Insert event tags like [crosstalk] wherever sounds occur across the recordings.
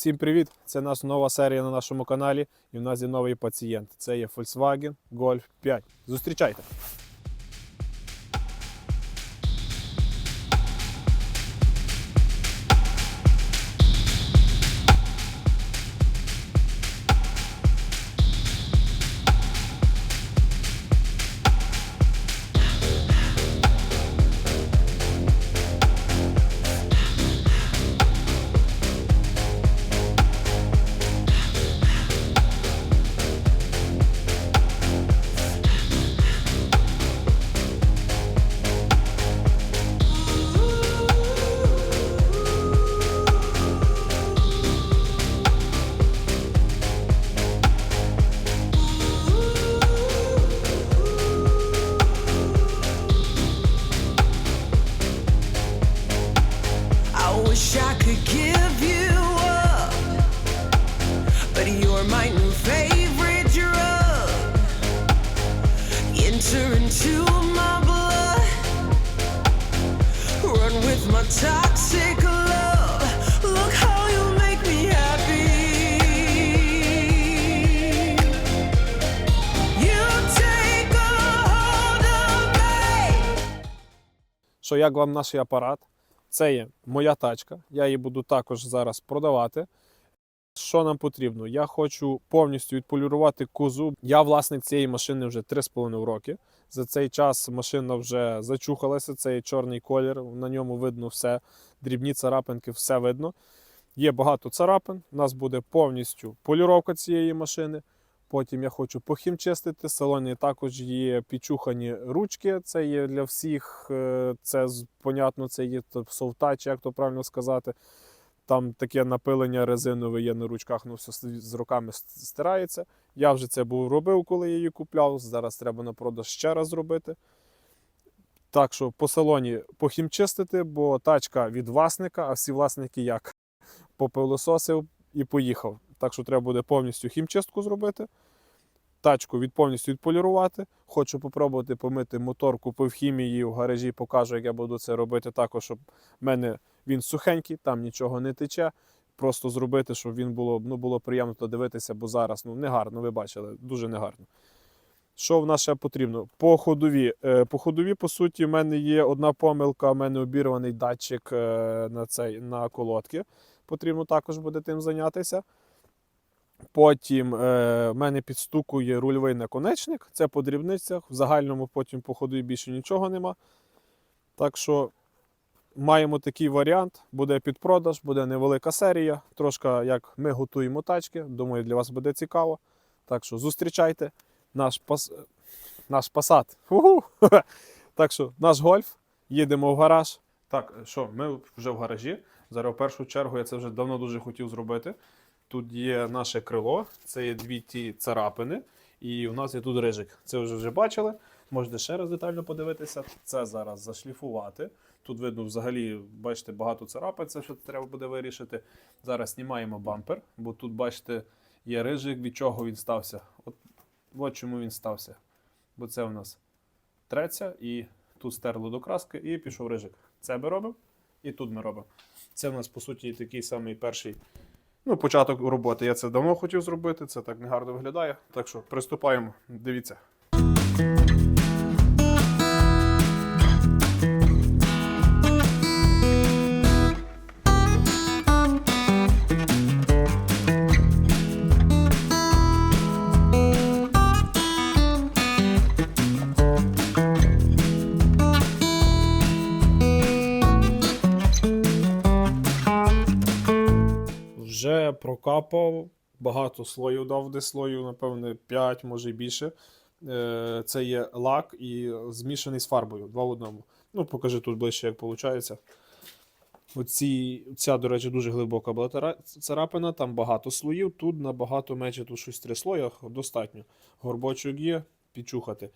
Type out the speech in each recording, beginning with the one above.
Всім привіт! Це наша нова серія на нашому каналі, і в нас є новий пацієнт. Це є Volkswagen Golf 5. Зустрічайте! Що як вам наш апарат? Це є моя тачка. Я її буду також зараз продавати. Що нам потрібно? Я хочу повністю відполірувати кузу. Я власник цієї машини вже 3,5 роки. За цей час машина вже зачухалася. Це є чорний колір. На ньому видно все. Дрібні царапинки, все видно. Є багато царапин. У нас буде повністю поліровка цієї машини. Потім я хочу похімчистити. В салоні також є підчухані ручки. Це є для всіх. е, Це понятно, це є софтач, як то правильно сказати. Там таке напилення резинове є на ручках, ну все з- роками стирається. Я вже це був робив, коли я її купляв. Зараз треба на продаж ще раз зробити. Так що по салоні похімчистити, бо тачка від власника, а всі власники як [laughs] попилососив і поїхав. Так що треба буде повністю хімчистку зробити. Тачку від повністю відполірувати. Хочу попробувати помити мотор, купив хімії в гаражі, покажу, як я буду це робити також, щоб в мене він сухенький, там нічого не тече. Просто зробити, щоб він було, ну, було приємно дивитися, бо зараз ну, негарно, ви бачили, дуже негарно. Що в нас ще потрібно? По ходові. Е, По ходові, по суті, в мене є одна помилка, в мене обірваний датчик е, на, цей, на колодки. Потрібно також буде тим зайнятися. Потім е, мене підстукує рульовий наконечник. Це по дрібницях. В загальному потім по ходу більше нічого нема. Так що маємо такий варіант. Буде підпродаж, буде невелика серія. Трошки як ми готуємо тачки. Думаю, для вас буде цікаво. Так що зустрічайте наш, пас... наш пасад. Уху! [laughs] Так що наш гольф. Їдемо в гараж. Так, що, ми вже в гаражі. Зараз в першу чергу я це вже давно дуже хотів зробити. Тут є наше крило, це є дві ті царапини, і у нас є тут рижик. Це вже вже бачили. Можете ще раз детально подивитися. Це зараз зашліфувати. Тут видно, взагалі, бачите, багато царапин, це що треба буде вирішити. Зараз знімаємо бампер, бо тут, бачите, є рижик, від чого він стався. От, от чому він стався. Бо це у нас треться, і тут стерло до краски, і пішов рижик. Це ми робимо, і тут ми робимо. Це у нас, по суті, такий самий перший Ну, початок роботи. Я це давно хотів зробити, це так негарно виглядає. Так що приступаємо. Дивіться. Вже прокапав, багато слоїв дав, де слоїв, напевне, 5, може і більше. Е, Це є лак і змішаний з фарбою. Два в одному. Ну, покажи тут ближче, як виходить. Оці, ця, до речі, дуже глибока була царапина, там багато слоїв, тут набагато менше, тут щось три слоя, достатньо. Горбочок є, підчухати.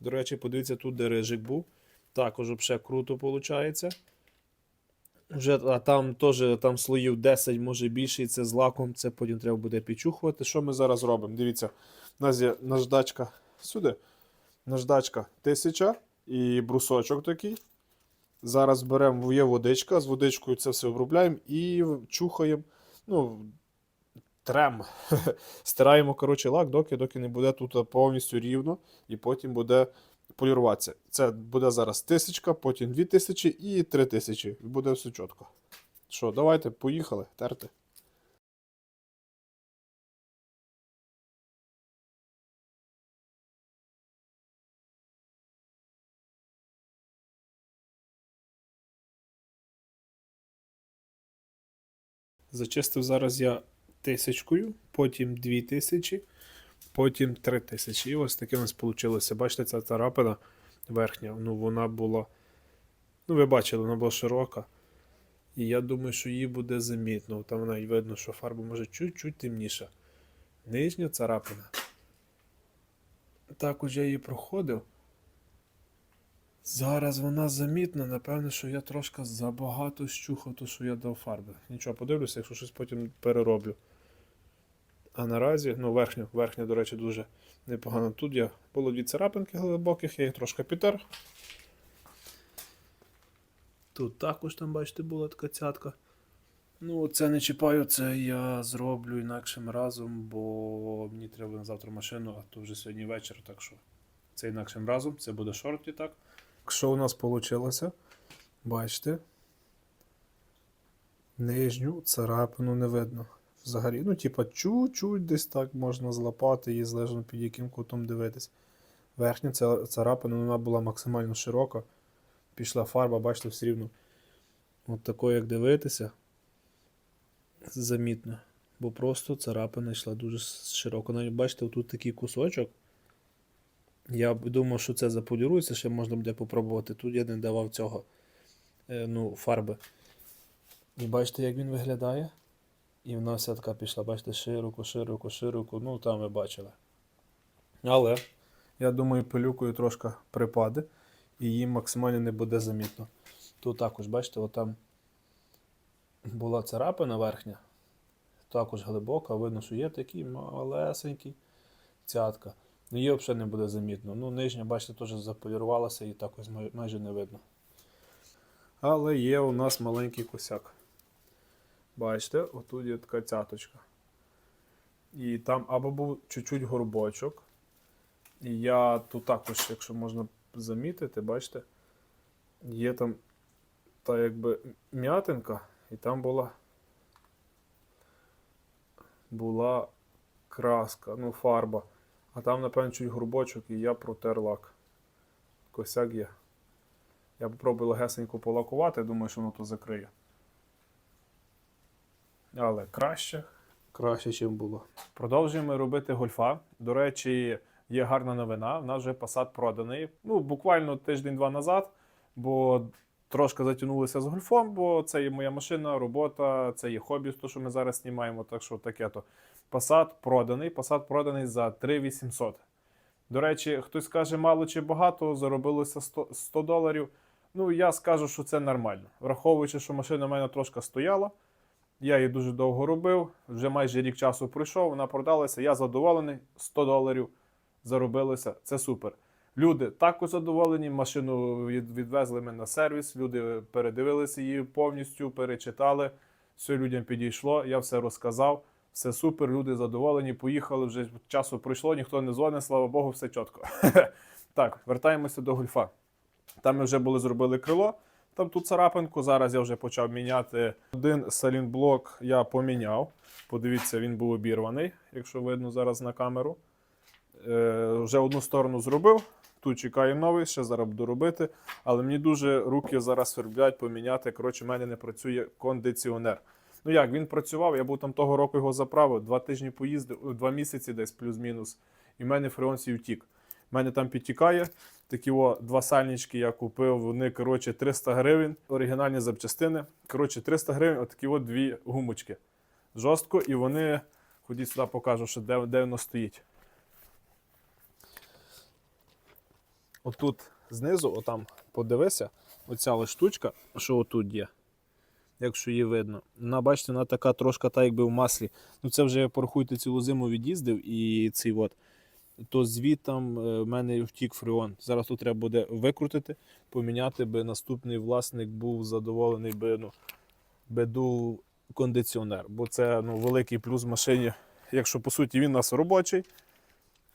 До речі, подивіться, тут де рижик був. Також взагалі круто виходить. Вже, а там теж там слоїв 10, може більше, і це з лаком, це потім треба буде підчухувати. Що ми зараз робимо? Дивіться, у нас є наждачка сюди. Наждачка 1000 і брусочок такий. Зараз беремо є водичка, з водичкою це все обробляємо і чухаємо. Ну, трем. [laughs] Стираємо коротше, лак, доки, доки не буде тут повністю рівно, і потім буде поліруватися. Це буде зараз тисячка, потім дві тисячі і три тисячі. Буде все чітко. Що, давайте, поїхали, терти. Зачистив зараз я тисячкою, потім дві тисячі, потім три тисячі. І ось таке у нас вийшло. Бачите, ця царапина верхня, ну вона була. Ну, ви бачили, вона була широка. І я думаю, що її буде замітно. Там навіть видно, що фарба може чуть-чуть темніша. Нижня царапина. Також я її проходив. Зараз вона замітна, напевно, що я трошки забагато щухав, то що я дав фарби. Нічого, подивлюся, якщо щось потім перероблю. А наразі, ну, верхня, верхня, до речі, дуже непогано. Тут я було дві царапинки глибоких, я їх трошки підтер. Тут також там, бачите, була така цятка. Ну, це не чіпаю, це я зроблю інакшим разом, бо мені треба на завтра машину, а то вже сьогодні вечір, так що це інакшим разом, це буде шорті, так. Що у нас вийшло? Бачите? Нижню царапину не видно. Взагалі, ну, типа, чуть-чуть десь так можна злапати і залежно під яким кутом дивитись. Верхня царапина вона була максимально широка. Пішла фарба, бачите, все рівно. От такою, як дивитися, замітно. Бо просто царапина йшла дуже широко. Навіть бачите, отут такий кусочок. Я думав, що це заполірується, ще можна буде попробувати. Тут я не давав цього е, ну, фарби. І бачите, як він виглядає? І вона вся така пішла, бачите, широко, широко, широко. Ну, там ви бачили. Але, я думаю, пилюкою трошки припаде, і її максимально не буде замітно. Тут також, бачите, отам була царапина верхня, також глибока, видно, що є такий малесенький цятка. Ну, її взагалі не буде замітно. Ну, нижня, бачите, теж заполірувалася і також майже не видно. Але є у нас маленький косяк. Бачите, отут є така цяточка. І там або був чуть-чуть горбочок. І я тут також, якщо можна замітити, бачите, є там та якби м'ятинка, і там була була краска, ну, фарба. А там, напевно, чуть горбочок, і я протер лак. Косяк є. Я попробую легесенько полакувати, думаю, що воно то закриє. Але краще, краще, ніж було. Продовжуємо робити гольфа. До речі, є гарна новина. У нас вже Passat проданий. Ну, буквально тиждень-два назад, бо трошки затягнулися з гольфом, бо це є моя машина, робота, це є хобі, то, що ми зараз знімаємо, так що таке то. Passat проданий. Passat проданий за 3800. До речі, хтось каже, мало чи багато, заробилося 100, 100 доларів. Ну, я скажу, що це нормально. Враховуючи, що машина в мене трошки стояла. Я її дуже довго робив, вже майже рік часу пройшов, вона продалася. Я задоволений, 100 доларів заробилося. Це супер. Люди також задоволені. Машину відвезли ми на сервіс. Люди передивилися її повністю, перечитали. Все людям підійшло. Я все розказав. Все супер, люди задоволені. Поїхали. Вже часу пройшло, ніхто не дзвонить, слава Богу, все чітко. [laughs] так, вертаємося до гольфа. Там ми вже були зробили крило. Там тут царапинку. Зараз я вже почав міняти. Один салінблок я поміняв. Подивіться, він був обірваний, якщо видно зараз на камеру. Е, вже одну сторону зробив. Тут чекаю новий, ще зараз буду робити. Але мені дуже руки зараз сверблять поміняти. Коротше, в мене не працює кондиціонер. Ну як, він працював, я був там того року його заправив, два тижні поїздив, два місяці десь плюс-мінус. І в мене фреон сів втік. У мене там підтікає. Такі о, два сальнички я купив, вони, коротше, 300 гривень, оригінальні запчастини. Коротше, 300 гривень, отакі от дві гумочки. Жорстко, і вони, ходіть сюди, покажу, що де, де воно стоїть. Отут знизу, отам, подивися, оця ось штучка, що отут є. Якщо її видно. Вона, бачите, вона така трошки та якби в маслі. Ну це вже порахуйте цілу зиму від'їздив і цей от. То звітом е, в мене втік фреон. Зараз тут треба буде викрутити, поміняти, би наступний власник був задоволений би, ну, би кондиціонер, бо це ну, великий плюс в машині. Якщо по суті він у нас робочий,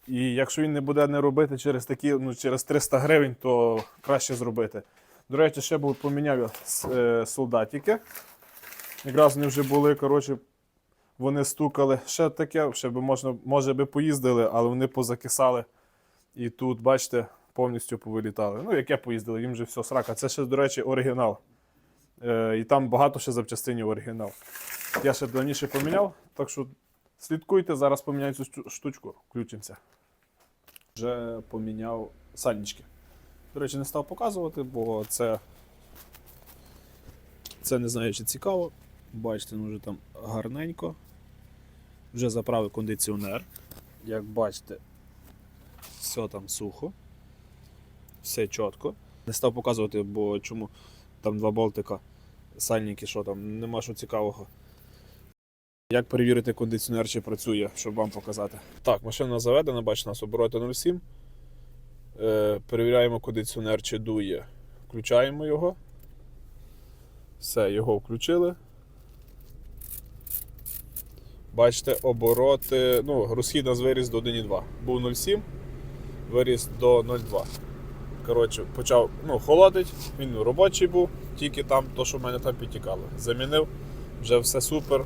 і якщо він не буде не робити через такі, ну, через 300 гривень, то краще зробити. До речі, ще був поміняв е, солдатики. Якраз вони вже були, коротше, вони стукали. Ще таке, ще би можна, може би поїздили, але вони позакисали. І тут, бачите, повністю повилітали. Ну, яке поїздили, їм вже все срака. Це ще, до речі, оригінал. Е, і там багато ще запчастинів оригінал. Я ще давніше поміняв, так що слідкуйте, зараз поміняю цю штучку, включимося. Вже поміняв сальнички. До речі, не став показувати, бо це. Це не знаю, чи цікаво. Бачите, ну вже там гарненько. Вже заправив кондиціонер. Як бачите, все там сухо. Все чітко. Не став показувати, бо чому там два болтика, сальники, що там, нема що цікавого. Як перевірити кондиціонер, чи працює, щоб вам показати. Так, машина заведена, бачите, нас обороти 0,7. Е, перевіряємо кондиціонер, чи дує. Включаємо його. Все, його включили. Бачите, обороти. Ну, розхід нас виріс до 1,2. Був 0,7, виріс до 0,2. Коротше, почав ну, холодить, він робочий був, тільки там то, що в мене там підтікало. Замінив, вже все супер.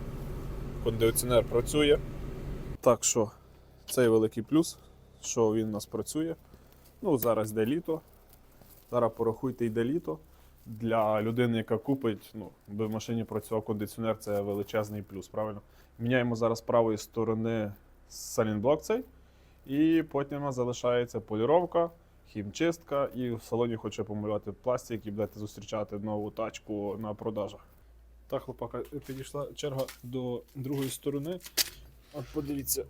Кондиціонер працює. Так що, цей великий плюс, що він у нас працює. Ну, зараз йде літо. Зараз порахуйте, йде літо. Для людини, яка купить, ну, би в машині працював кондиціонер, це величезний плюс, правильно? Міняємо зараз правої сторони салінблок цей. І потім у нас залишається поліровка, хімчистка, і в салоні хоче помалювати пластик і будете зустрічати нову тачку на продажах. Так, хлопака, підійшла черга до другої сторони. От подивіться.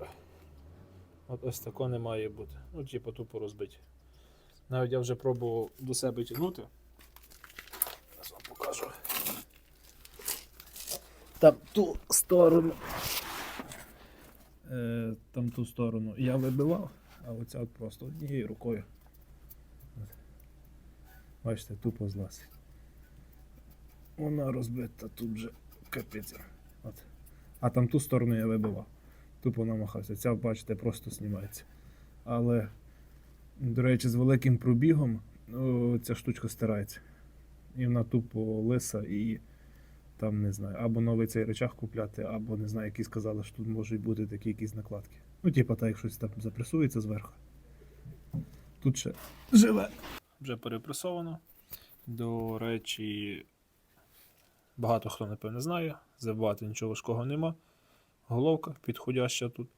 От ось тако не має бути. Ну, типу, тупо розбиті. Навіть я вже пробував до себе тягнути. Зараз вам покажу. Там ту сторону. Е, там ту сторону я вибивав, а оця от просто однією рукою. Бачите, тупо злазить. Вона розбита тут вже капець. От. А там ту сторону я вибивав. Тупо намахався. Ця, бачите, просто знімається. Але, до речі, з великим пробігом ну, ця штучка стирається. І вона тупо лиса і там не знаю, або новий цей речах купляти, або не знаю, які сказали, що тут можуть бути такі якісь накладки. Ну, типа, так, як щось там запресується зверху. Тут ще живе. Вже перепресовано. До речі, багато хто напевне знає. Забувати нічого важкого нема. Головка підходяща тут.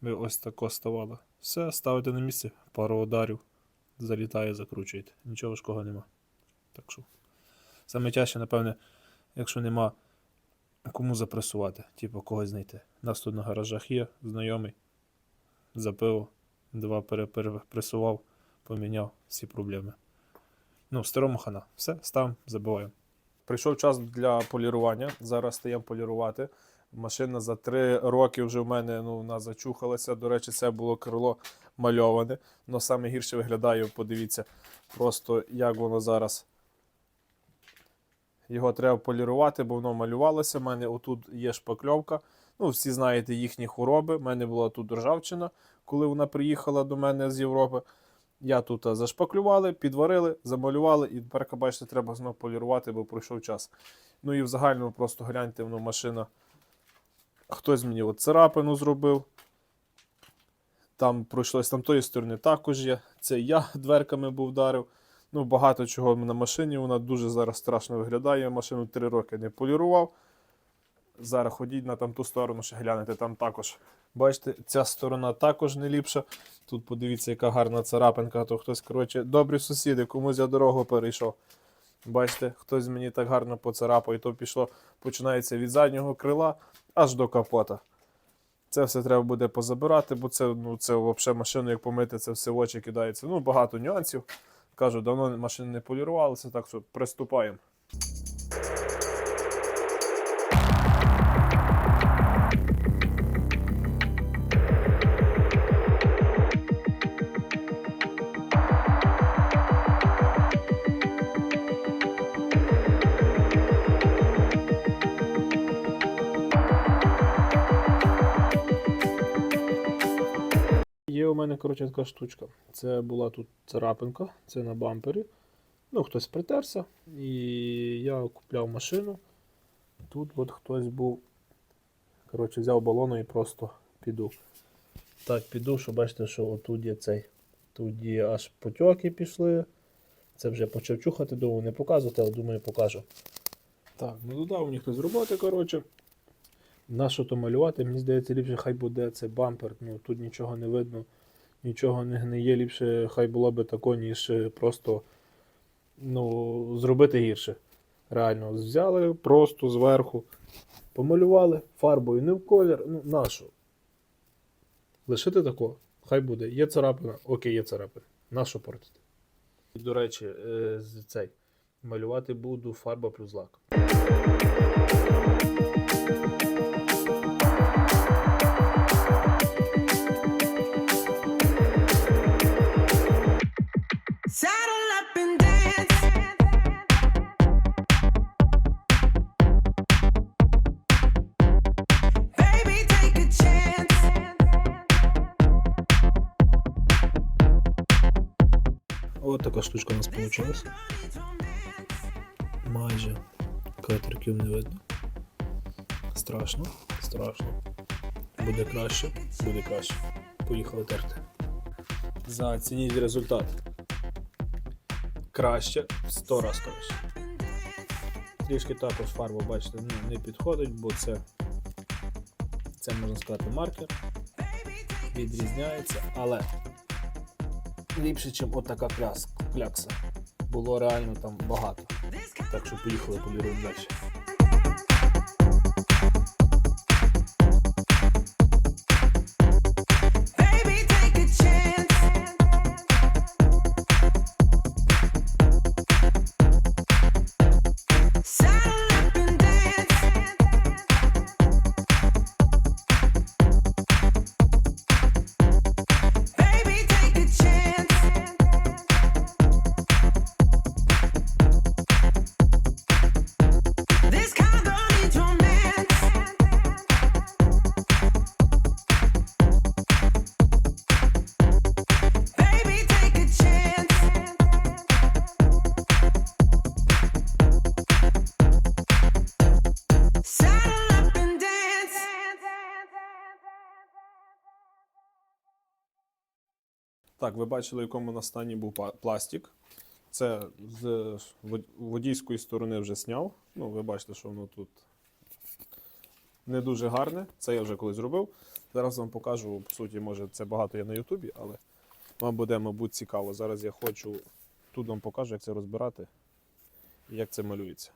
Ви ось тако ставали. Все, ставите на місце, пару ударів, залітає, закручуєте. Нічого важкого нема. Так що. Саме тяжче, напевне, якщо нема кому запресувати, типу когось знайти. У нас тут на гаражах є знайомий. Запив, два пере- перепресував, поміняв всі проблеми. Ну, старому хана. Все, ставимо, забиваємо. Прийшов час для полірування. Зараз стаємо полірувати. Машина за три роки вже в мене ну, вона зачухалася. До речі, це було крило мальоване. Но саме гірше виглядає, подивіться, просто як воно зараз. Його треба полірувати, бо воно малювалося. У мене отут є шпакльовка. Ну, всі знаєте їхні хвороби. У мене була тут ржавчина, коли вона приїхала до мене з Європи. Я тут зашпаклювали, підварили, замалювали, і тепер, бачите, треба знову полірувати, бо пройшов час. Ну і в загальному просто гляньте, ну, машина. Хтось мені от царапину зробив. Там пройшлось там тої сторони також є. Це я дверками був вдарив. Ну, багато чого на машині. Вона дуже зараз страшно виглядає. Я машину три роки не полірував. Зараз ходіть на там ту сторону, ще глянете, там також. Бачите, ця сторона також не ліпша. Тут подивіться, яка гарна царапинка, то хтось, коротше, добрі сусіди, комусь я дорогу перейшов. Бачите, хтось мені так гарно поцарапав, і то пішло, починається від заднього крила аж до капота. Це все треба буде позабирати, бо це, ну, це взагалі машину, як помити, це все в очі кидається. Ну, багато нюансів. Кажу, давно машини не полірувалися, так що приступаємо. У мене коротше, така штучка. Це була тут царапинка, це на бампері. Ну, хтось притерся. І я купляв машину. Тут от хтось був. Коротше, взяв балону і просто піду. Так, піду, що бачите, що отут є цей. Тут є аж потьоки пішли. Це вже почав чухати, думаю, не показувати, але думаю, покажу. Так, ну додав мені хтось роботи, коротше. На що то малювати? Мені здається, ліпше хай буде це бампер. Ну тут нічого не видно, нічого не гниє. Ліпше хай було би тако, ніж е, просто ну, зробити гірше. Реально, взяли просто зверху, помалювали фарбою, не в колір. Ну, нащо? Лишити тако, хай буде. Є царапина, окей, є царапина. Нащо портити? До речі, е, цей. Малювати буду фарба плюс лак. Така штучка у нас вийшла. Майже катерків не видно. Страшно, страшно. Буде краще, буде краще. Поїхали терти. Зацініть результат. Краще, в 100 раз краще. Трішки також фарба, бачите, ну, не підходить, бо це, це можна сказати маркер. Відрізняється, але ліпше, ніж отака клякса. Було реально там багато. Так що поїхали поліруємо далі. Так, ви бачили, в якому на стані був пластик. Це з водійської сторони вже зняв. Ну, ви бачите, що воно тут не дуже гарне. Це я вже колись зробив. Зараз вам покажу, по суті, може, це багато є на Ютубі, але вам буде, мабуть, цікаво. Зараз я хочу тут вам покажу, як це розбирати і як це малюється.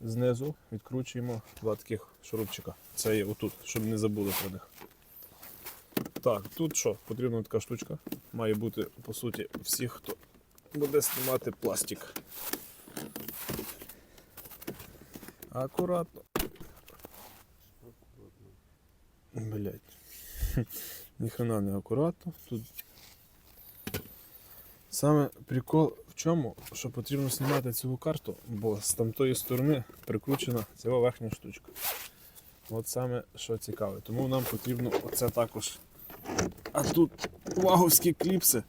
Знизу відкручуємо два таких шурупчика. Це є отут, щоб не забули про них. Так, тут що? Потрібна така штучка. Має бути, по суті, всіх, хто буде знімати пластик. Акуратно. Блять. [laughs] Ніхрена не акуратно. Тут саме прикол в чому, що потрібно знімати цю карту, бо з тамтої сторони прикручена ця верхня штучка. От саме що цікаве. Тому нам потрібно оце також а тут ваговські кліпси.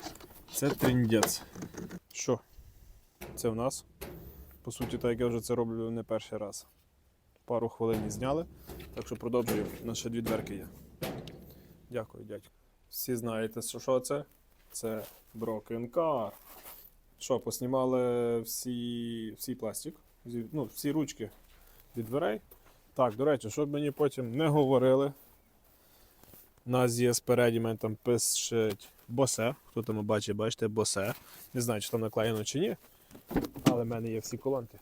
Це триндець. Що? Це в нас. По суті, так як я вже це роблю не перший раз. Пару хвилин зняли. Так що продовжую. У ще дві дверки є. Дякую, дядько. Всі знаєте, що, це? Це Car. Що, поснімали всі, всі пластик, ну, всі ручки від дверей. Так, до речі, щоб мені потім не говорили, у нас є спереді, мене там пишуть босе. Хто там бачить, бачите, босе. Не знаю, чи там наклеєно чи ні. Але в мене є всі колонки.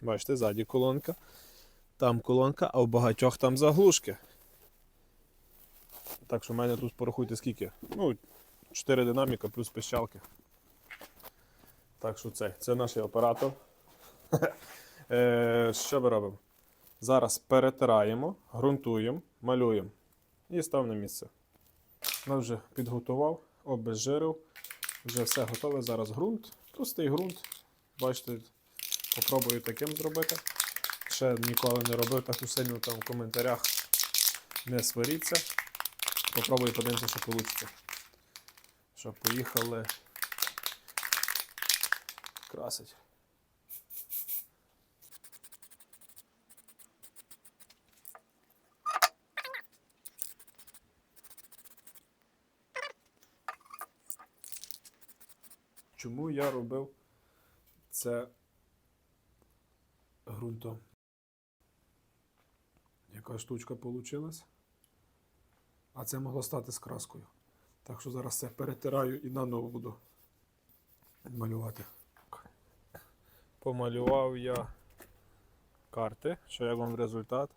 Бачите, ззаді колонка. Там колонка, а в багатьох там заглушки. Так що в мене тут порахуйте скільки. Ну, 4 динаміка плюс пищалки. Так що це. Це наш оператор. [laughs] Е, Що ми робимо? Зараз перетираємо, ґрунтуємо, малюємо і став на місце. Я вже підготував, обезжирив, вже все готове. Зараз ґрунт. Простий ґрунт. Бачите, попробую таким зробити. Ще ніколи не робив так сильно там в коментарях. Не сваріться. Попробую подивимося, що вийде. Що, поїхали красить. Чому я робив це ґрунтом? Яка штучка вийшла? А це могло стати з краскою. Так що зараз це перетираю і наново буду малювати. Помалював я карти, що як вам результат.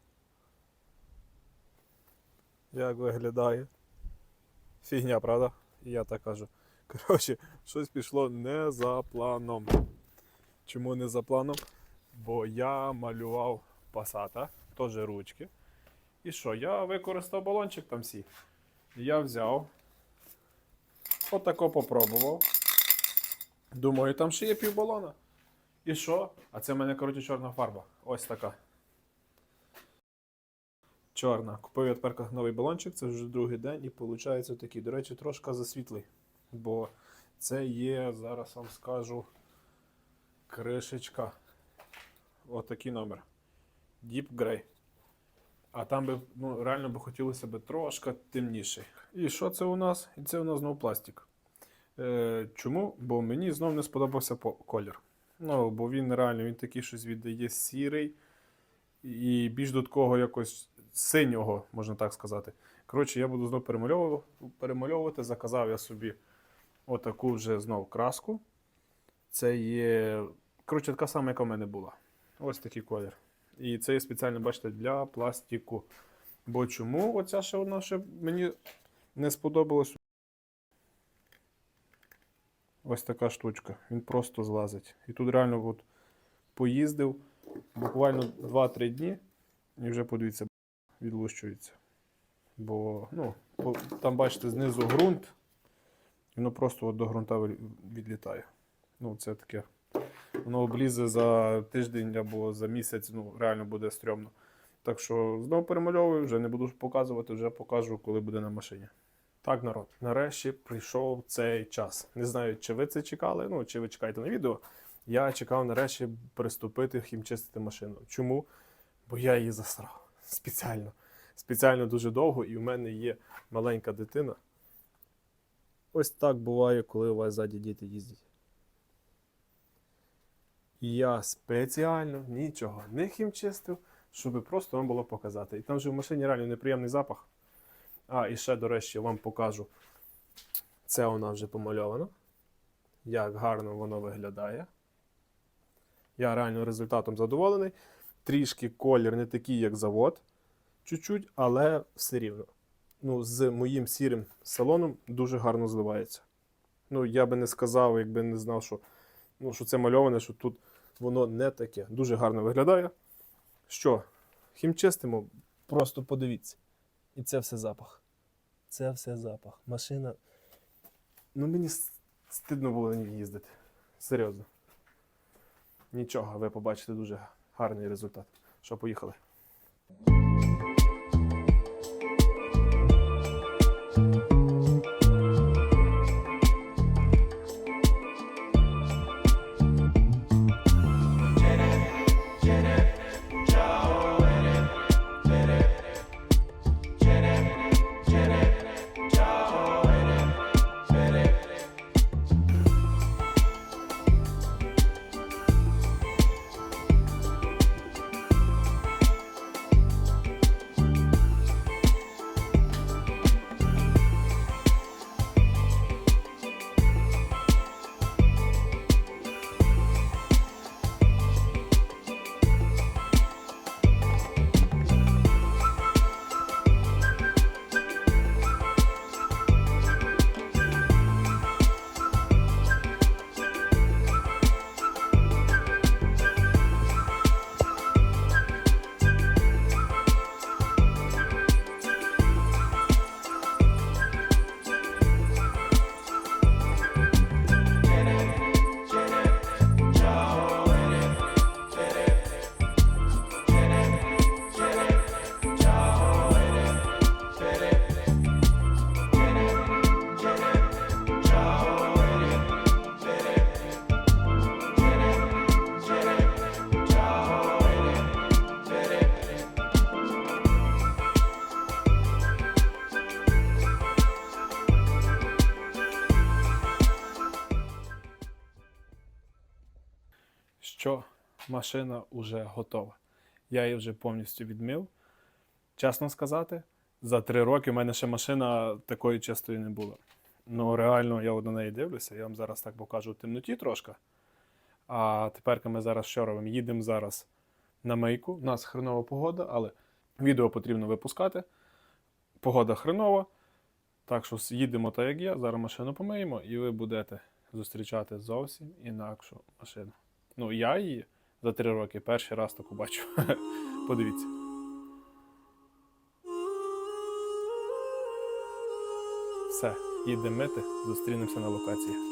Як виглядає. Фігня, правда? І я так кажу. Коротше, щось пішло не за планом. Чому не за планом? Бо я малював пасата, теж ручки. І що? Я використав балончик там всі. Я взяв. Отако попробував. Думаю, там ще є півбалона. І що? А це в мене, коротше, чорна фарба. Ось така. Чорна. Купив я тепер новий балончик, це вже другий день, і виходить такий. До речі, трошки засвітлий. Бо це є, зараз вам скажу, кришечка. Отакий номер. Deep Grey. А там би ну, реально би хотілося б трошки темніший. І що це у нас? І це у нас знову пластик. Е, чому? Бо мені знов не сподобався колір. Ну, бо він реально він такий щось віддає сірий і більш до такого якось синього, можна так сказати. Коротше, я буду знову перемальовувати, перемальовувати. Заказав я собі отаку вже знов краску. Це є. Коротше, така сама, яка в мене була. Ось такий колір. І це є спеціально, бачите, для пластику. Бо чому оця ще одна ще мені не сподобалась? Ось така штучка. Він просто злазить. І тут реально от поїздив буквально 2-3 дні і вже подивіться, відлущується. Бо, ну, там, бачите, знизу ґрунт, воно просто от до ґрунта відлітає. Ну, це таке. Воно облізе за тиждень або за місяць, ну, реально буде стрьомно. Так що знову перемальовую, вже не буду показувати, вже покажу, коли буде на машині. Так, народ, нарешті прийшов цей час. Не знаю, чи ви це чекали, ну чи ви чекаєте на відео. Я чекав нарешті приступити хімчистити машину. Чому? Бо я її засрав спеціально. Спеціально дуже довго, і в мене є маленька дитина. Ось так буває, коли у вас ззаді діти їздять. Я спеціально нічого не хімчистив, щоб просто вам було показати. І там же в машині реально неприємний запах. А, і ще, до речі, вам покажу. Це вона вже помальована. Як гарно воно виглядає. Я реально результатом задоволений. Трішки колір не такий, як завод. Чуть-чуть, але все рівно. Ну, з моїм сірим салоном дуже гарно зливається. Ну, я би не сказав, якби не знав, що, ну, що це мальоване, що тут воно не таке. Дуже гарно виглядає. Що? Хімчистимо, просто подивіться. І це все запах. Це все запах. Машина. Ну мені стидно було на ній їздити. Серйозно. Нічого, ви побачите дуже гарний результат. Що, поїхали. Машина вже готова. Я її вже повністю відмив. Чесно сказати, за три роки в мене ще машина такої чистої не була. Ну, реально, я на неї дивлюся, я вам зараз так покажу в темноті трошки. А тепер ми зараз що робимо? Їдемо зараз на мийку. У нас хренова погода, але відео потрібно випускати. Погода хренова. Так що їдемо так, як є. Зараз машину помиємо, і ви будете зустрічати зовсім інакшу машину. Ну, я її за три роки перший раз таку бачу. [laughs] Подивіться. Все, їдемо мити, зустрінемося на локації.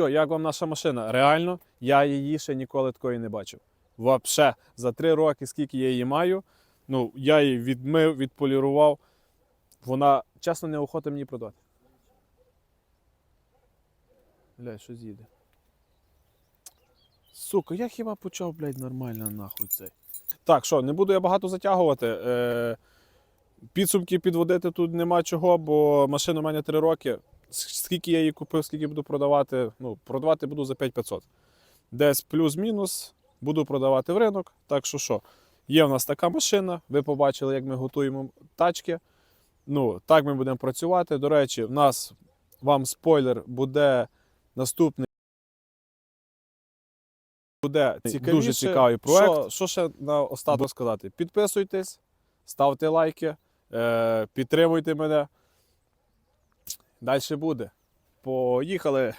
Що, як вам наша машина? Реально, я її ще ніколи такої не бачив. Вообще, за три роки, скільки я її маю, ну, я її відмив, відполірував. Вона, чесно, неохота мені продати. Бля, що з'їде. Сука, я хіба почав, блядь, нормально нахуй цей. Так, що, не буду я багато затягувати. Е, підсумки підводити тут нема чого, бо машина у мене 3 роки. Скільки я її купив, скільки буду продавати, ну, продавати буду за 5500. Десь плюс-мінус буду продавати в ринок. Так що що, є в нас така машина. Ви побачили, як ми готуємо тачки. Ну, так ми будемо працювати. До речі, в нас вам спойлер буде наступний. Буде Цікавіше. дуже цікавий проект. Що- Що, ще на остаток сказати? Підписуйтесь, ставте лайки, е, підтримуйте мене. Далі буде. Поїхали.